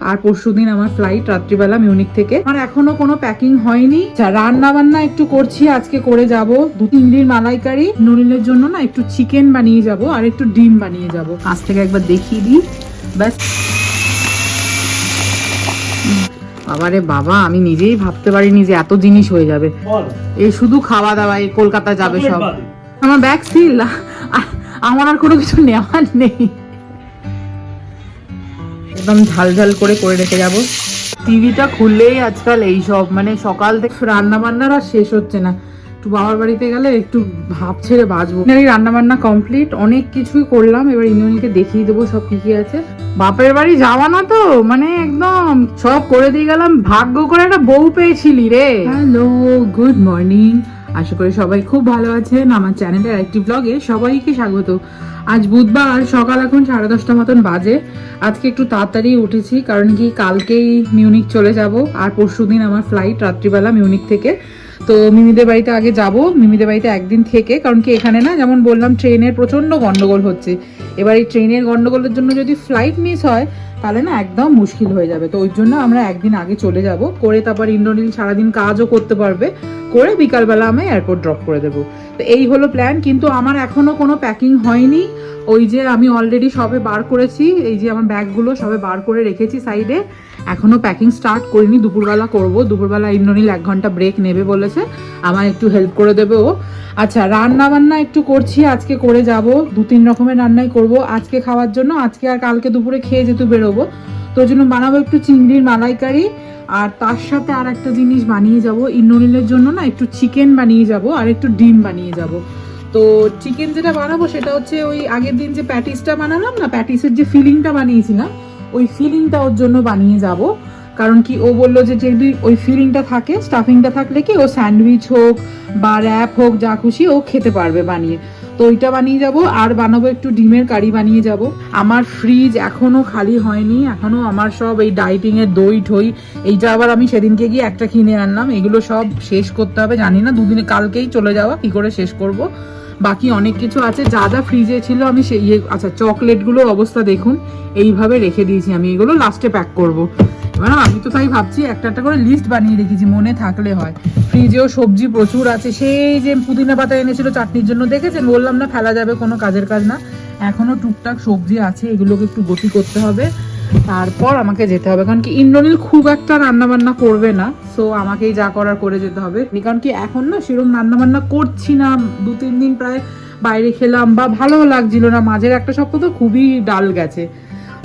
আর পরশু দিন আমার ফ্লাইট রাত্রিবেলা মিউনিক থেকে। আমার এখনও কোনো প্যাকিং হয়নি। রান্না বান্না একটু করছি আজকে করে যাব। দু তিন দিন মালাইকারি। নুরিলের জন্য না একটু চিকেন বানিয়ে যাব আর একটু ডিম বানিয়ে যাব। আজ থেকে একবার দেখিয়ে দিই। ব্যাস। বাবারে বাবা আমি নিজেই ভাবতে পারিনি যে এত জিনিস হয়ে যাবে। এই শুধু খাওয়া দাওয়া এই কলকাতা যাবে সব। আমার ব্যাগ সিল আমার আর কোনো কিছু নেওয়ার নেই। একদম ঝাল ঝাল করে করে রেখে যাব। টিভিটা খুললেই আজকাল এই সব মানে সকাল থেকে রান্না বান্নার আর শেষ হচ্ছে না। একটু বাবার বাড়িতে গেলে একটু ভাব ছেড়ে বাঁচবো। রান্না বান্না কমপ্লিট অনেক কিছুই করলাম। এবার ইন্দ্রনীলকে দেখিয়ে দেবো সব কি কি আছে। বাপের বাড়ি যাওয়া না তো মানে একদম সব করে দিয়ে গেলাম। ভাগ্য করে একটা বউ পেয়েছিলি রে। হ্যালো গুড মর্নিং আশা করি সবাই খুব ভালো আছেন। আমার চ্যানেলের একটি ব্লগে সবাইকে স্বাগত। আজ বুধবার সকাল এখন সাড়ে দশটা মতন বাজে। আজকে একটু তাড়াতাড়ি উঠেছি, কারণ কি কালকেই মিউনিক চলে যাব, আর পরশু দিন আমার ফ্লাইট রাত্রিবেলা মিউনিক থেকে। তো মিমিদের বাড়িতে আগে যাব, মিমিদের বাড়িতে একদিন থেকে, কারণ কি এখানে না, যেমন বললাম, ট্রেনের প্রচণ্ড গণ্ডগোল হচ্ছে। এবার এই ট্রেনের গণ্ডগোলের জন্য যদি ফ্লাইট মিস হয় তাহলে না একদম মুশকিল হয়ে যাবে। তো ওই জন্য আমরা একদিন আগে চলে যাব, করে তারপর ইন্দ্রনীল সারাদিন কাজও করতে পারবে, করে বিকালবেলা আমি এয়ারপোর্ট ড্রপ করে দেবো। তো এই হলো প্ল্যান কিন্তু আমার এখনও কোনো প্যাকিং হয়নি। ওই যে আমি অলরেডি সবে বার করেছি, এই যে আমার ব্যাগগুলো সবে বার করে রেখেছি সাইডে এখনও প্যাকিং স্টার্ট করিনি, দুপুরবেলা করব। দুপুরবেলা ইন্দ্রনীল এক ঘণ্টা ব্রেক নেবে বলেছে, আমায় একটু হেল্প করে দেবে ও। আচ্ছা রান্না বান্না একটু করছি, আজকে করে যাব। দু তিন রকমের রান্নাই করব। আজকে খাওয়ার জন্য, আজকে আর কালকে দুপুরে খেয়ে যেহেতু বেরোবো, তো জন্য বানাবো একটু চিংড়ির মালাইকারি, আর তার সাথে আর একটা জিনিস বানিয়ে যাব। ইন্দ্রনীলের জন্য না একটু চিকেন বানিয়ে যাব, আর একটু ডিম বানিয়ে যাব। তো চিকেন যেটা বানাবো সেটা হচ্ছে ওই আগের দিন যে প্যাটিসটা বানালাম না, প্যাটিসের যে ফিলিংটা বানিয়েছিলাম, ওই ফিলিংটা ওর জন্য বানিয়ে যাব। কারণ কি ও বলল যে যদি ওই ফিলিংটা থাকে স্টাফিংটা থাকলে কি ও স্যান্ডউইচ হোক বা র্যাপ হোক, যা খুশি ও খেতে পারবে বানিয়ে। তো ওইটা বানিয়ে যাব, আর বানাবো একটু ডিমের কারি বানিয়ে যাব। আমার ফ্রিজ এখনও খালি হয়নি, এখনও আমার সব এই ডাইটিং এর দই, ঠই, এইটা আবার আমি সেদিনকে গিয়ে একটা কিনে আনলাম। এগুলো সব শেষ করতে হবে, জানি না, দুদিনে কালকেই চলে যাওয়া, কি করে শেষ করব? বাকি অনেক কিছু আছে, যা যা ফ্রিজে ছিল আমি সেই ইয়ে আচ্ছা চকলেটগুলো অবস্থা দেখুন, এইভাবে রেখে দিয়েছি আমি, এগুলো লাস্টে প্যাক করব। এবার আমি তো তাই ভাবছি একটা একটা করে লিস্ট বানিয়ে রেখেছি, মনে থাকলে হয়। ফ্রিজেও সবজি প্রচুর আছে, সেই যে পুদিনা পাতা এনেছিল চাটনির জন্য দেখেছেন? বললাম না, ফেলা যাবে, কোনো কাজের কাজ না। এখনও টুকটাক সবজি আছে, এগুলোকে একটু গতি করতে হবে। তারপর আমাকে যেতে হবে, কারণ কি ইন্দ্রনীল খুব একটা রান্না বান্না করবে না সো আমাকেই যা করার করে যেতে হবে। কারণ কি এখন না সেরকম রান্না বান্না করছি না, দু, তিন দিন প্রায় বাইরে খেলাম, বা ভালো লাগছিল না, মাঝের একটা সপ্তাহ তো খুবই ডাল গেছে।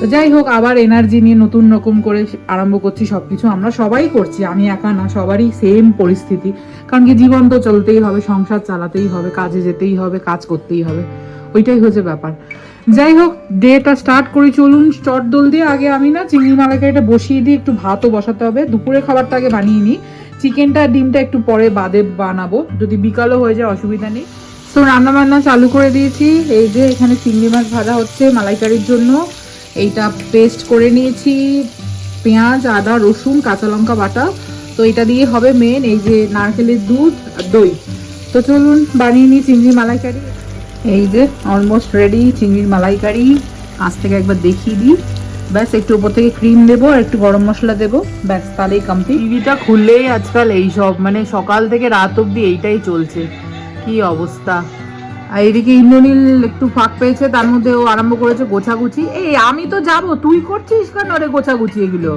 তো যাই হোক, আবার এনার্জি নিয়ে নতুন রকম করে আরম্ভ করছি সব কিছু আমরা সবাই করছি, আমি একা না, সবারই সেম পরিস্থিতি। কারণ কি জীবন তো চলতেই হবে, সংসার চালাতেই হবে, কাজে যেতেই হবে, কাজ করতেই হবে। ওইটাই হচ্ছে ব্যাপার। যাই হোক, ডেটা স্টার্ট করি, চলুন, চট দোল দিয়ে আগে আমি না চিংড়ি মালাইকারিটা বসিয়ে দিয়ে একটু ভাতও বসাতে হবে। দুপুরের খাবারটা আগে বানিয়ে নিই। চিকেনটা ডিমটা একটু পরে বাদে বানাবো, যদি বিকালও হয়ে যায়, অসুবিধা নেই। তো রান্না বান্না চালু করে দিয়েছি। এই যে এখানে চিংড়ি মাছ ভাজা হচ্ছে মালাইকারির জন্য। এইটা পেস্ট করে নিয়েছি, পেঁয়াজ, আদা, রসুন, কাঁচা লঙ্কা বাটা। তো এটা দিয়ে হবে মেন এই যে নারকেলের দুধ আর দই। তো চলুন বানিয়ে নিই চিংড়ি মালাইকারি। এই যে অলমোস্ট রেডি চিংড়ির মালাইকারি। আজ থেকে একবার দেখিয়ে দিই। ব্যাস, একটু উপর থেকে ক্রিম দেবো আর একটু গরম মশলা দেবো। ব্যাস, তাহলেই কমপ্লিট টিভিটা খুললেই আজকাল এই সব মানে সকাল থেকে রাত অবধি এইটাই চলছে। কি অবস্থা? আর এদিকে ইন্দ্রনীল একটু ফাঁক পেয়েছে তার মধ্যে ও আরম্ভ করেছে গোছাগুছি। এই আমি তো যাব তুই করছিস কেন রে গোছাগুছি এগুলো?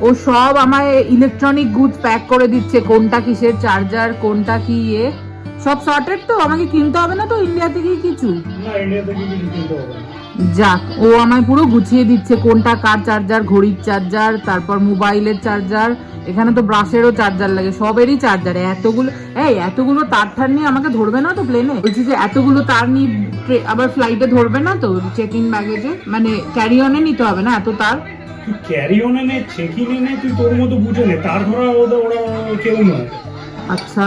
ও সব আমায় ইলেকট্রনিক গুডস প্যাক করে দিচ্ছে কোনটা কিসের চার্জার কোনটা কি ইয়ে সব সর্টেড তো আমাকে কিনতে হবে না তো ইন্ডিয়া থেকে কিছু। যাক ও আমায় পুরো গুছিয়ে দিচ্ছে কোনটা কার চার্জার ঘড়ির চার্জার তারপর মোবাইলের চার্জার এখানে তো ব্রাশেরও চার্জার লাগে সবেরই চার্জার এতগুলো এই এতগুলো তার ঠার নিয়ে আমাকে ধরবে না তো প্লেনে বলছি যে এতগুলো তার নিয়ে আবার ফ্লাইটে ধরবে না তো চেক ইন ব্যাগেজে মানে ক্যারি অনে নিতে হবে না এত তার? ক্যারি অনে নে চেকিং নে তুই তোর মতো বুঝে নে তার ধরা ওদের ওরা কেউ নয়। আচ্ছা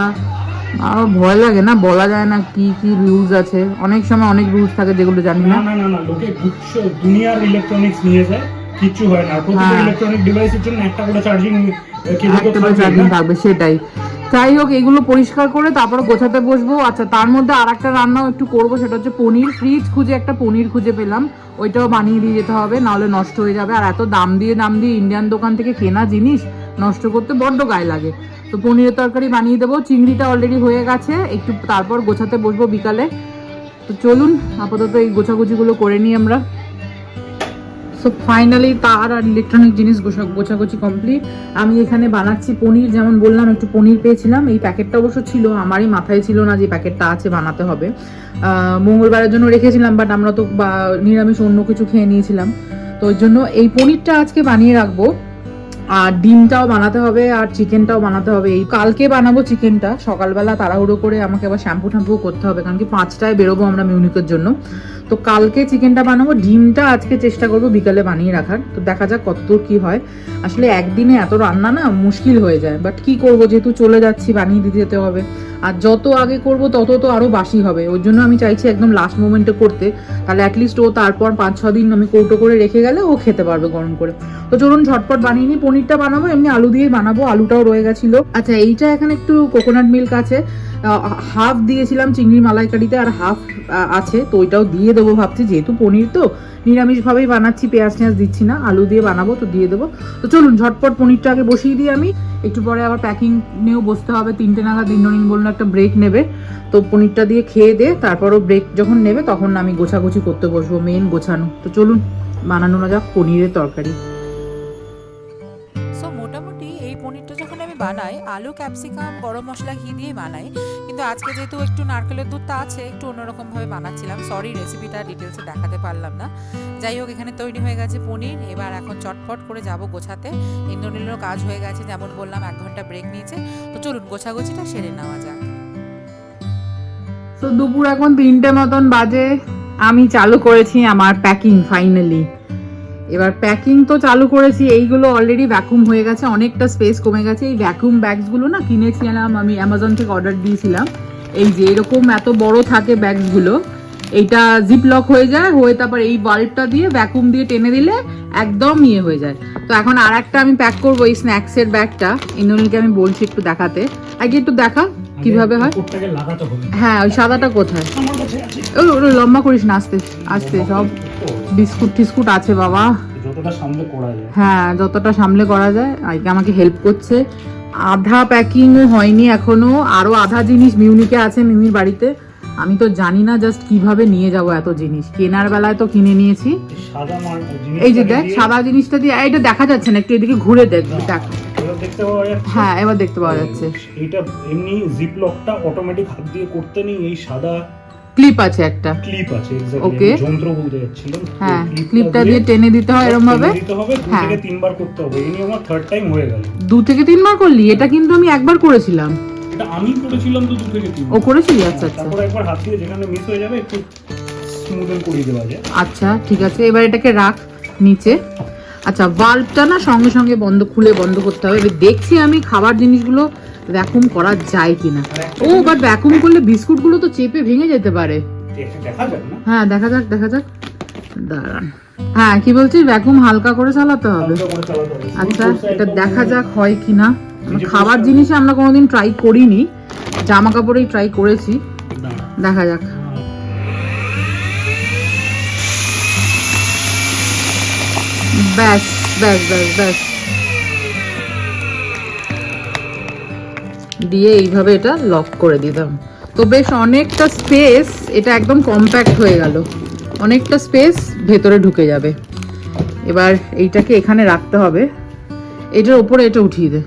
আমার ভয় লাগে না? বলা যায় না কি কি রুলস আছে? অনেক সময় অনেক রুলস থাকে যেগুলো জানি না। না না লোকে গুচ্ছ দুনিয়ার ইলেকট্রনিক্স নিয়ে যায়। কিচ্ছু হয় না। প্রতিটা হ্যাঁ। ইলেকট্রনিক ডিভাইসের জন্য একটা করে চার্জিং কেবল না। থাকবে সেটাই। যাই হোক এগুলো পরিষ্কার করে তারপর গোছাতে বসবো। আচ্ছা তার মধ্যে আর একটা রান্নাও একটু করব সেটা হচ্ছে পনির। ফ্রিজ খুঁজে একটা পনির খুঁজে পেলাম। ওইটাও বানিয়ে দিয়ে যেতে হবে নাহলে নষ্ট হয়ে যাবে। আর এত দাম দিয়ে দাম দিয়ে ইন্ডিয়ান দোকান থেকে কেনা জিনিস নষ্ট করতে বড্ড গায়ে লাগে। তো পনিরের তরকারি বানিয়ে দেবো। চিংড়িটা অলরেডি হয়ে গেছে। একটু তারপর গোছাতে বসবো বিকালে। তো চলুন আপাতত এই গোছাগুছিগুলো করে নিই আমরা। সো ফাইনালি তার আর ইলেকট্রনিক জিনিস গোছাগুছি কমপ্লিট আমি এখানে বানাচ্ছি পনির, যেমন বললাম, একটু পনির পেয়েছিলাম। এই প্যাকেটটা অবশ্য ছিল, আমারই মাথায় ছিল না যে প্যাকেটটা আছে, বানাতে হবে। মঙ্গলবারের জন্য রেখেছিলাম বাট আমরা তো নিরামিষ অন্য কিছু খেয়ে নিয়েছিলাম। তো ওই জন্য এই পনিরটা আজকে বানিয়ে রাখব। আর ডিমটাও বানাতে হবে, আর চিকেনটাও বানাতে হবে। এই কালকে বানাবো চিকেনটা, সকালবেলা তাড়াহুড়ো করে আমাকে আবার শ্যাম্পু ট্যাম্পু করতে হবে, কারণ কি পাঁচটায় বেরোবো আমরা মিউনিকের জন্য। তো কালকে চিকেনটা বানাবো, ডিমটা আজকে চেষ্টা করব বিকালে বানিয়ে রাখার। তো দেখা যাক কতদূর কি হয়। আসলে একদিনে এত রান্না না, মুশকিল হয়ে যায়। বাট কি করব, যেহেতু চলে যাচ্ছি, বানিয়ে দিতে যেতে হবে। আর যত আগে করব, তত তো আরও বাসি হবে। ওর জন্য আমি চাইছি একদম লাস্ট মোমেন্টে করতে। তাহলে অ্যাটলিস্ট ও তারপর পাঁচ, ছ দিন আমি কৌটো করে রেখে গেলে ও খেতে পারবে গরম করে। তো চলুন ঝটপট বানিয়ে নিই। পনিরটা বানাবো, এমনি আলু দিয়েই বানাবো। আলুটাও রয়ে গেছিল। আচ্ছা এইটা এখানে একটু কোকোনাট মিল্ক আছে। হাফ দিয়েছিলাম চিংড়ি মালাইকারিতে আর হাফ আছে, তো ওইটাও দিয়ে দেবো ভাবছি, যেহেতু পনির তো, নিরামিষভাবেই বানাচ্ছি, পেঁয়াজ টেঁয়াজ দিচ্ছি না, আলু দিয়ে বানাবো, তো দিয়ে দেবো। তো চলুন, ঝটপট পনিরটা আগে বসিয়ে দিই আমি, একটু পরে আবার প্যাকিং নিয়েও বসতে হবে, তিনটে নাগাদ ইন্দ্রনীল বলুন একটা ব্রেক নেবে। তো পনিরটা দিয়ে খেয়ে দে তারপরও ব্রেক যখন নেবে, তখন আমি গোছাগুছি করতে বসবো মেন গোছানো। তো চলুন, বানানো না যাক, পনিরের তরকারি। বানাই আলু, ক্যাপসিকাম, গরম মশলা, ঘি দিয়ে বানাই কিন্তু আজকে যেহেতু একটু নারকেলের দুধটা আছে, একটু অন্যরকমভাবে বানাচ্ছিলাম। সরি রেসিপিটা ডিটেলসে দেখাতে পারলাম না। যাই হোক, এখানে তৈরি হয়ে গেছে পনির। এবার এখন চটপট করে যাব গোছাতে। ইন্দ্রনীলেরও কাজ হয়ে গেছে, যেমন বললাম, এক ঘণ্টা ব্রেক নিয়েছে। তো চলুন, গোছাগুছিটা সেরে নেওয়া যাক। তো দুপুর এখন তিনটে মতন বাজে। আমি চালু করেছি আমার প্যাকিং ফাইনালি এবার প্যাকিং তো চালু করেছি এইগুলো অলরেডি ভ্যাকুম হয়ে গেছে অনেকটা স্পেস কমে গেছে। এই ভ্যাকুম ব্যাগসগুলো না কিনেছিলাম আমি অ্যামাজন থেকে অর্ডার দিয়েছিলাম। এই যে এরকম এত বড় থাকে ব্যাগসগুলো এইটা জিপ লক হয়ে যায় হয়ে তারপর এই বাল্বটা দিয়ে ভ্যাকুম দিয়ে টেনে দিলে একদম ইয়ে হয়ে যায়। তো এখন আর একটা আমি প্যাক করব এই স্ন্যাক্সের ব্যাগটা ইন্দ্রনীলকে আমি বলছি একটু দেখাতে। আগে একটু দেখা কীভাবে হয়? হ্যাঁ ওই সাদাটা কোথায়? লম্বা করিস না আস্তে আস্তে সব বিস্কুট টিস্কুট আছে বাবা। যতটা সামনে করা যায়। হ্যাঁ যতটা সামলে করা যায় আজকে আমাকে হেল্প করছে। আধা প্যাকিংও হয়নি এখনও আরও আধা জিনিস মিউনিকে আছে মিমির বাড়িতে। আমি তো জানি না জাস্ট কীভাবে নিয়ে যাব এত জিনিস। কেনার বেলায় তো কিনে নিয়েছি। এই যে দেখ সাদা জিনিসটা দিয়ে এটা দেখা যাচ্ছে না একটু এদিকে ঘুরে দেখ দেখ। হ্যাঁ এবার দেখতে পাওয়া যাচ্ছে। এইটা এমনি জিপ লকটা অটোমেটিক হাত দিয়ে করতে নেই এই সাদা ক্লিপ আছে একটা। ক্লিপ আছে Okay. যন্ত্র বলতে যাচ্ছিলাম। হ্যাঁ ক্লিপটা দিয়ে টেনে দিতে হয় এরকম ভাবে দিতে হবে দু হ্যাঁ। থেকে তিনবার করতে হবে। এই নিয়ে আমার থার্ড টাইম হয়ে গেল। দু থেকে তিনবার করলি? এটা কিন্তু আমি একবার করেছিলাম। এটা আমি করেছিলাম তো দু থেকে তিন ও করেছিলি? আচ্ছা আচ্ছা। তারপর একবার হাত দিয়ে যেখানে মিস হয়ে যাবে একটু স্মুথেন করিয়ে দেওয়া যায়। আচ্ছা ঠিক আছে। এবার এটাকে রাখ নিচে। আচ্ছা বাল্বটা না সঙ্গে সঙ্গে বন্ধ খুলে বন্ধ করতে হবে। দেখছি আমি খাবার জিনিসগুলো ভ্যাকুম করা যায় কিনা। ও বাট ভ্যাকুম করলে বিস্কুটগুলো তো চেপে ভেঙে যেতে পারে। হ্যাঁ দেখা যাক দেখা যাক। দাঁড়ান। হ্যাঁ কি বলছিস ভ্যাকুম হালকা করে চালাতে হবে। আচ্ছা এটা দেখা যাক হয় কিনা। খাবার জিনিসে আমরা কোনোদিন ট্রাই করিনি। জামা কাপড়েই ট্রাই করেছি। দেখা যাক। ব্যাস ব্যাস ব্যাস ব্যাস। দিয়ে এইভাবে এটা লক করে দিতাম। তো বেশ অনেকটা স্পেস এটা একদম কম্প্যাক্ট হয়ে গেল। অনেকটা স্পেস ভেতরে ঢুকে যাবে। এবার এইটাকে এখানে রাখতে হবে। এটার ওপরে এটা উঠিয়ে দে।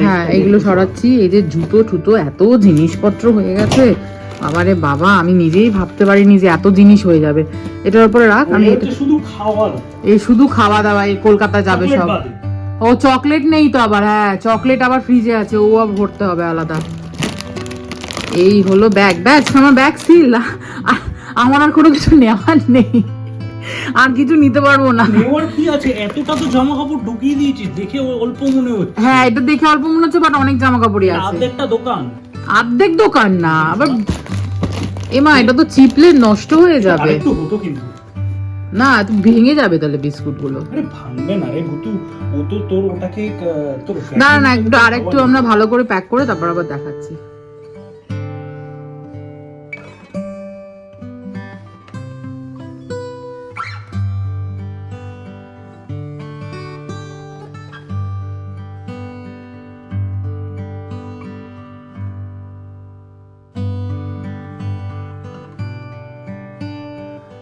হ্যাঁ এগুলো সরাচ্ছি। এই যে জুতো টুতো এত জিনিসপত্র হয়ে গেছে। বাবারে বাবা আমি নিজেই ভাবতে পারিনি যে এত জিনিস হয়ে যাবে। এটার উপরে রাখ আমি শুধু খাওয়া এই শুধু খাওয়া দাওয়া এই কলকাতা যাবে সব। ও চকলেট নেই তো আবার হ্যাঁ চকলেট আবার ফ্রিজে আছে ও আবার ভরতে হবে আলাদা। এই হলো ব্যাগ ব্যাগ আমার ব্যাগ সিল আমার আর কোনো কিছু নেওয়ার নেই। আর কিছু নিতে পারব না। নেওয়ার কি আছে? এতটা তো জামা কাপড় ঢুকিয়ে দিয়েছিস দেখে অল্প মনে হচ্ছে। হ্যাঁ এটা দেখে অল্প মনে হচ্ছে বাট অনেক জামা কাপড়ই আছে। আর্ধেকটা দোকান। অর্ধেক দোকান না আবার এমা এটা তো চিপলে নষ্ট হয়ে যাবে। আরেকটু হতো কিন্তু। না তুমি ভেঙে যাবে তাহলে বিস্কুটগুলো ভাঙবে না রে ভুতু ও তো তোর ওটাকে তোর না না একটু আরেকটু আমরা ভালো করে প্যাক করে তারপর আবার দেখাচ্ছি।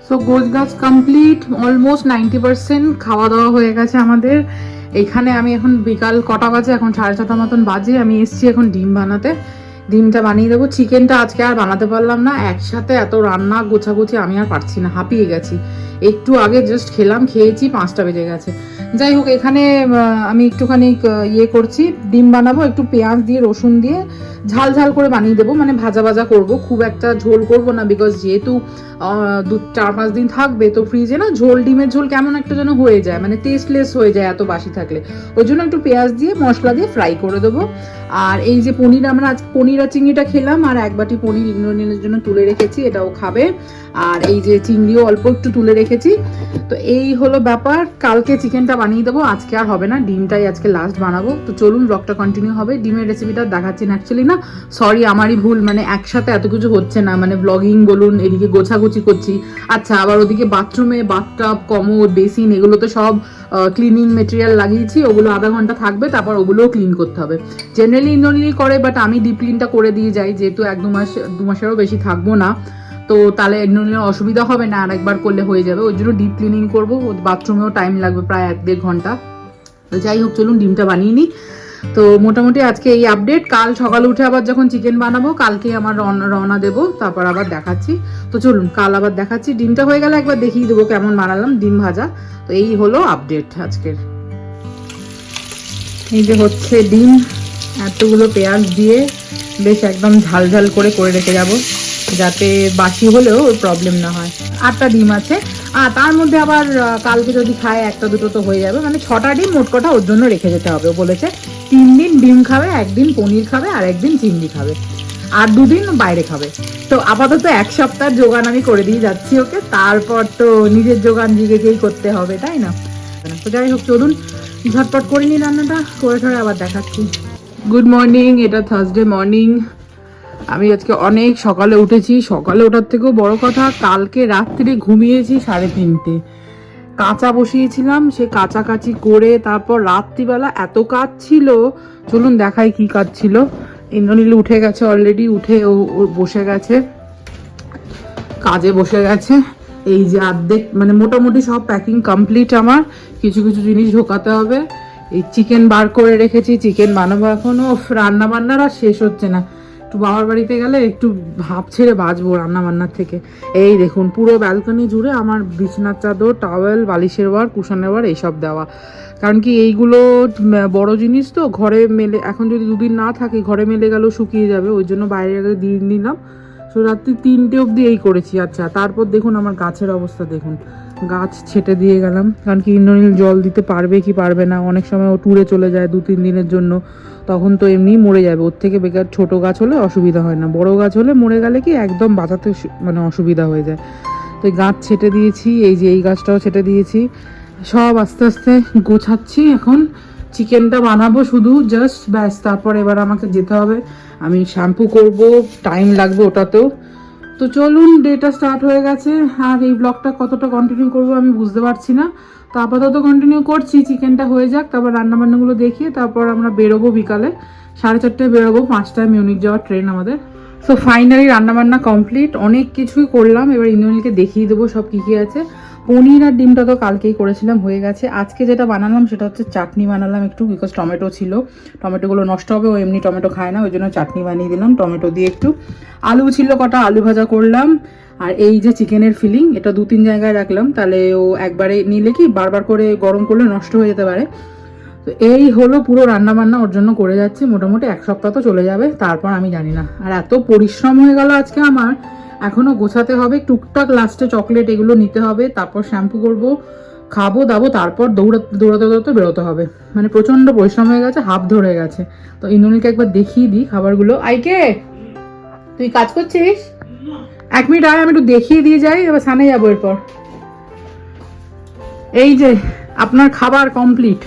সো গোছ গাছ কমপ্লিট অলমোস্ট নাইনটি পার্সেন্ট খাওয়া দাওয়া হয়ে গেছে আমাদের। এখানে আমি এখন বিকাল কটা বাজে? এখন সাড়ে ছটা মতন বাজে। আমি এসছি এখন ডিম বানাতে। ডিমটা বানিয়ে দেবো। চিকেনটা আজকে আর বানাতে পারলাম না। একসাথে এত রান্না গোছাগুছি আমি আর পারছি না। হাঁপিয়ে গেছি। একটু আগে জাস্ট খেলাম, খেয়েছি, পাঁচটা বেজে গেছে। যাই হোক, এখানে আমি একটুখানি ইয়ে করছি, ডিম বানাবো, একটু পেঁয়াজ দিয়ে, রসুন দিয়ে, ঝাল ঝাল করে বানিয়ে দেবো মানে ভাজা ভাজা করব, খুব একটা ঝোল করব না বিকজ যেহেতু দু, চার পাঁচ দিন থাকবে, তো ফ্রিজে না ঝোল, ডিমের ঝোল কেমন একটা যেন হয়ে যায় মানে টেস্টলেস হয়ে যায় এত বাসি থাকলে। ওই জন্য একটু পেঁয়াজ দিয়ে, মশলা দিয়ে ফ্রাই করে দেবো। আর এই যে পনির, আমরা আজ পনির আর চিংড়িটা খেলাম, আর এক বাটি পনির ইন্দ্রনীলের জন্য তুলে রেখেছি এটাও খাবে। আর এই যে চিংড়িও অল্প একটু তুলে রেখেছি। তো এই হলো ব্যাপার। কালকে চিকেনটা বানিয়ে দেবো। আজকে আর হবে না। ডিমটাই আজকে লাস্ট বানাবো। তো চলুন ব্লগটা কন্টিনিউ হবে। ডিমের রেসিপিটা দেখাচ্ছি না অ্যাকচুয়ালি না। সরি আমারই ভুল। মানে একসাথে এত কিছু হচ্ছে না। মানে ব্লগিং বলুন, এদিকে গোছাগুছি করছি। আচ্ছা আবার ওদিকে বাথরুমে বাথটাব কমোড বেসিন এগুলো তো সব ক্লিনিং মেটেরিয়াল লাগিয়েছি। ওগুলো আধা ঘণ্টা থাকবে। তারপর ওগুলোও ক্লিন করতে হবে। জেনারেলি ইন্দ্রনীল করে বাট আমি ডিপ ক্লিনটা করে দিয়ে যাই। যেহেতু এক দু মাস, দু মাসেরও বেশি থাকব না। তো তাহলে ইন্দ্রনীলের অসুবিধা হবে না, আর একবার করলে হয়ে যাবে। ওই জন্য ডিপ ক্লিনিং করব বাথরুমেও টাইম লাগবে প্রায় এক দেড় ঘণ্টা। তো যাই হোক, চলুন ডিমটা বানিয়ে নিই। তো মোটামুটি আজকে এই আপডেট কাল সকালে উঠে আবার যখন চিকেন বানাবো, কালকে আমার রওনা দেবো, তারপর আবার দেখাচ্ছি। তো চলুন, কাল আবার দেখাচ্ছি। ডিমটা হয়ে গেলে একবার দেখিয়ে দেবো কেমন বানালাম ডিম ভাজা। তো এই হলো আপডেট আজকের। এই যে হচ্ছে ডিম, এতগুলো পেঁয়াজ দিয়ে বেশ একদম ঝাল ঝাল করে করে রেখে যাব। যাতে বাসি হলেও ওর প্রবলেম না হয়। আটটা ডিম আছে। আর তার মধ্যে আবার কালকে যদি খায়, একটা দুটো তো হয়ে যাবে। মানে ছটা ডিম মোট কটা ওর জন্য রেখে যেতে হবে। বলেছে, তিন দিন ডিম খাবে, একদিন পনির খাবে, আর একদিন চিংড়ি খাবে। আর দুদিন বাইরে খাবে। তো আপাতত এক সপ্তাহ যোগান আমি করে দিয়ে যাচ্ছি ওকে। তারপর তো নিজের যোগান নিজেকেই করতে হবে, তাই না? তো যাই হোক, চলুন, ঝটপট করে নিই রান্নাটা। করে ঠরে আবার দেখাচ্ছি। গুড মর্নিং এটা থার্সডে মর্নিং আমি আজকে অনেক সকালে উঠেছি। সকালে ওঠার থেকেও বড় কথা, কালকে রাত্রি ঘুমিয়েছি সাড়ে তিনটে। কাঁচা বসিয়েছিলাম, সে কাচাকাচি করে তারপর রাত্রিবেলা এত কাজ ছিল, চলুন দেখাই কি কাজ ছিল। ইন্দ্রনীল উঠে গেছে অলরেডি উঠে ও বসে গেছে। কাজে বসে গেছে। এই যে আর্ধেক মানে মোটামুটি সব প্যাকিং কমপ্লিট আমার। কিছু কিছু জিনিস ঢোকাতে হবে। এই চিকেন বার করে রেখেছি চিকেন বানাবো এখনও। রান্না বান্নার আর শেষ হচ্ছে না। একটু বাবার বাড়িতে গেলে একটু ভাব ছেড়ে বাঁচবো রান্না বান্নার থেকে। এই দেখুন, পুরো ব্যালকনি জুড়ে আমার বিছনার চাদর টাওয়েল বালিশের বার কুশনের বার এইসব দেওয়া। কারণ কি এইগুলো বড় জিনিস তো, ঘরে মেলে এখন যদি দুদিন না থাকে, ঘরে মেলে গেলেও শুকিয়ে যাবে, ওই জন্য বাইরে আগে দিয়ে নিলাম। তো রাত্রি তিনটে অবধি এই করেছি আচ্ছা। তারপর দেখুন আমার গাছের অবস্থা, দেখুন। গাছ ছেটে দিয়ে গেলাম। কারণ কি ইন্দ্রনীল জল দিতে পারবে কি পারবে না, অনেক সময় ও ট্যুরে চলে যায় দু, তিন দিনের জন্য। তখন তো এমনি মরে যাবে। ওর থেকে বেকার ছোট গাছ হলে অসুবিধা হয় না। বড় গাছ হলে মরে গেলে কি একদম বাঁচাতে মানে অসুবিধা হয়ে যায়। তো এই গাছ ছেটে দিয়েছি, এই যে এই গাছটাও ছেটে দিয়েছি। সব আস্তে আস্তে গোছাচ্ছি এখন। চিকেনটা বানাবো শুধু জাস্ট ব্যাস। তারপর এবার আমাকে যেতে হবে। আমি শ্যাম্পু করব টাইম লাগবে ওটাতেও। তো চলুন ডেটা স্টার্ট হয়ে গেছে। আর এই ব্লগটা কতটা কন্টিনিউ করব আমি বুঝতে পারছি না। তো আপাতত কন্টিনিউ করছি, চিকেনটা হয়ে যাক, তারপর রান্নাবান্নাগুলো দেখিয়ে তারপর আমরা বেরোবো বিকালে। সাড়ে চারটায় বেরোবো, পাঁচটায় মিউনিক যাওয়ার ট্রেন আমাদের। সো ফাইনালি রান্নাবান্না কমপ্লিট অনেক কিছুই করলাম, এবার ইন্দ্রনীলকে দেখিয়ে দেবো সব কী কী আছে। পনির আর ডিমটা তো কালকেই করেছিলাম, হয়ে গেছে। আজকে যেটা বানালাম সেটা হচ্ছে চাটনি বানালাম একটু বিকজ টমেটো ছিল। টমেটোগুলো নষ্ট হবে, ও এমনি টমেটো খায় না, ওই জন্য চাটনি বানিয়ে দিলাম, টমেটো দিয়ে একটু। আলু ছিল কটা, আলু ভাজা করলাম, আর এই যে চিকেনের ফিলিং এটা দু তিন জায়গায় রাখলাম, তাহলে ও একবারে নিলে কি বারবার করে গরম করলে নষ্ট হয়ে যেতে পারে। তো এই হলো পুরো রান্না বান্না ওর জন্য করে যাচ্ছি, মোটামুটি এক সপ্তাহ তো চলে যাবে, তারপর আমি জানি না। আর এত পরিশ্রম হয়ে গেল আজকে আমার এখনও গোছাতে হবে, টুকটাক লাস্টে চকলেট এগুলো নিতে হবে, তারপর শ্যাম্পু করব, খাব, দাবো, তারপর দৌড়াতে দৌড়াতে দৌড়াতে বেরোতে হবে। মানে প্রচণ্ড পরিশ্রম হয়ে গেছে হাফ ধরে গেছে। তো ইন্দুনিলকে একবার দেখিয়ে দিই খাবারগুলো। আইকে, তুই কাজ করছিস? এক মিনিট আয়, আমি একটু দেখিয়ে দিয়ে যাই, এবার সানে যাব এরপর। এই যে, আপনার খাবার কমপ্লিট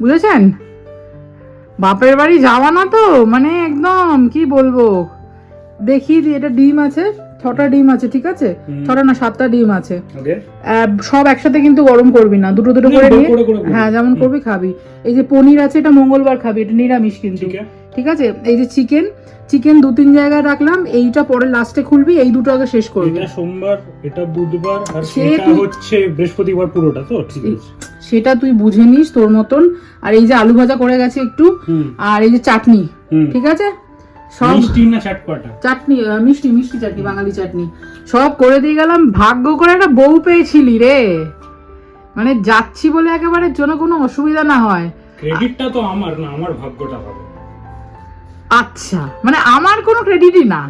বুঝেছেন? বাপের বাড়ি যাওয়া না তো মানে একদম, কি বলব? দেখি যে এটা ডিম আছে ছটা ডিম আছে ঠিক আছে? ছটা না সাতটা ডিম আছে। সব একসাথে কিন্তু গরম করবি না দুটো দুটো করে নিয়ে। হ্যাঁ যেমন করবি খাবি। এই যে পনির আছে এটা মঙ্গলবার খাবি এটা নিরামিষ কিন্তু। ঠিক আছে। এই যে চিকেন চিকেন দু তিন জায়গায় রাখলাম এইটা পরে লাস্টে খুলবি এই দুটো আগে শেষ করবি। এটা সোমবার এটা বুধবার আর সে এটা তুই- হচ্ছে বৃহস্পতিবার পুরোটা তো? ঠিক আছে। সেটা তুই বুঝে নিস তোর মতন। আর এই যে আলু ভাজা করে গেছে একটু আর এই যে চাটনি ঠিক আছে? মিষ্টি না চাটপাটা চাটনি মিষ্টি মিষ্টি চাটনি বাঙালি চাটনি। সব করে দিয়ে গেলাম ভাগ্য করে একটা বউ পেয়েছিলি রে। মানে যাচ্ছি বলে একেবারে জন্য কোনো অসুবিধা না হয়। ক্রেডিটটা তো আমার না আমার ভাগ্যটা হবে। আচ্ছা মানে আমার কোনো ক্রেডিটই না।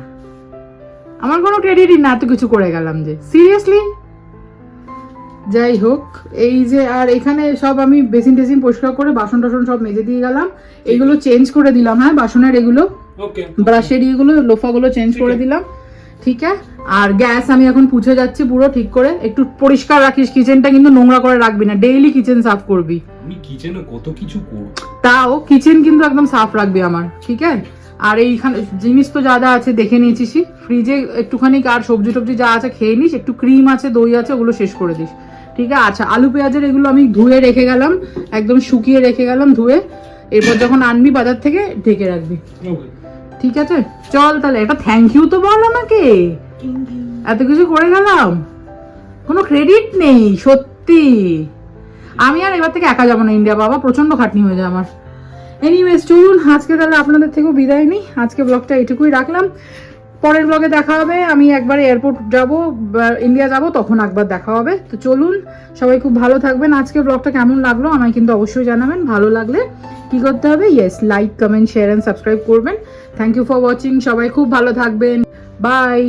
আমার কোনো ক্রেডিটই না এত কিছু করে গেলাম যে। সিরিয়াসলি যাই হোক এই যে আর এখানে সব আমি বেসিন টেসিন পরিষ্কার করে বাসন টাসন সব মেজে দিয়ে গেলাম। এগুলো চেঞ্জ করে দিলাম হ্যাঁ বাসনের এগুলো। ব্রাশের ইয়েগুলো লোফাগুলো চেঞ্জ করে দিলাম। ঠিক আছে? আর গ্যাস আমি এখন পুছে যাচ্ছি পুরো ঠিক করে। একটু পরিষ্কার রাখিস কিচেনটা কিন্তু নোংরা করে রাখবি না। ডেইলি কিচেন সাফ করবি। আমি কিচেনে কত কিছু করব? তাও কিচেন কিন্তু একদম সাফ রাখবি আমার ঠিক আছে? আর এইখানে জিনিস তো যা যা আছে দেখে নিয়েছিস ফ্রিজে একটুখানি আর সবজি টবজি যা আছে খেয়ে নিস একটু ক্রিম আছে দই আছে ওগুলো শেষ করে দিস। ঠিক আছে? আচ্ছা আলু পেঁয়াজের এগুলো আমি ধুয়ে রেখে গেলাম একদম শুকিয়ে রেখে গেলাম ধুয়ে। এরপর যখন আনবি বাজার থেকে ঢেকে রাখবি। ওকে ঠিক আছে? চল তাহলে, একটা থ্যাংক ইউ তো বল আমাকে। এত কিছু করে গেলাম। কোনো ক্রেডিট নেই, সত্যি। আমি আর এবার থেকে একা যাব না ইন্ডিয়া বাবা প্রচণ্ড খাটনি হয়ে যায় আমার। এনিওয়েজ চলুন, আজকে তাহলে আপনাদের থেকেও বিদায় নিই। আজকে ব্লগটা এটুকুই রাখলাম। পরের ব্লগে দেখা হবে। আমি একবার এয়ারপোর্ট যাব ইন্ডিয়া যাব, তখন একবার দেখা হবে। তো চলুন, সবাই খুব ভালো থাকবেন। আজকে ব্লগটা কেমন লাগল আমায় কিন্তু অবশ্যই জানাবেন। ভালো লাগলে কি করতে হবে? Yes like comment share and subscribe করবেন। থ্যাংক ইউ ফর ওয়াচিং সবাই খুব ভালো থাকবেন। বাই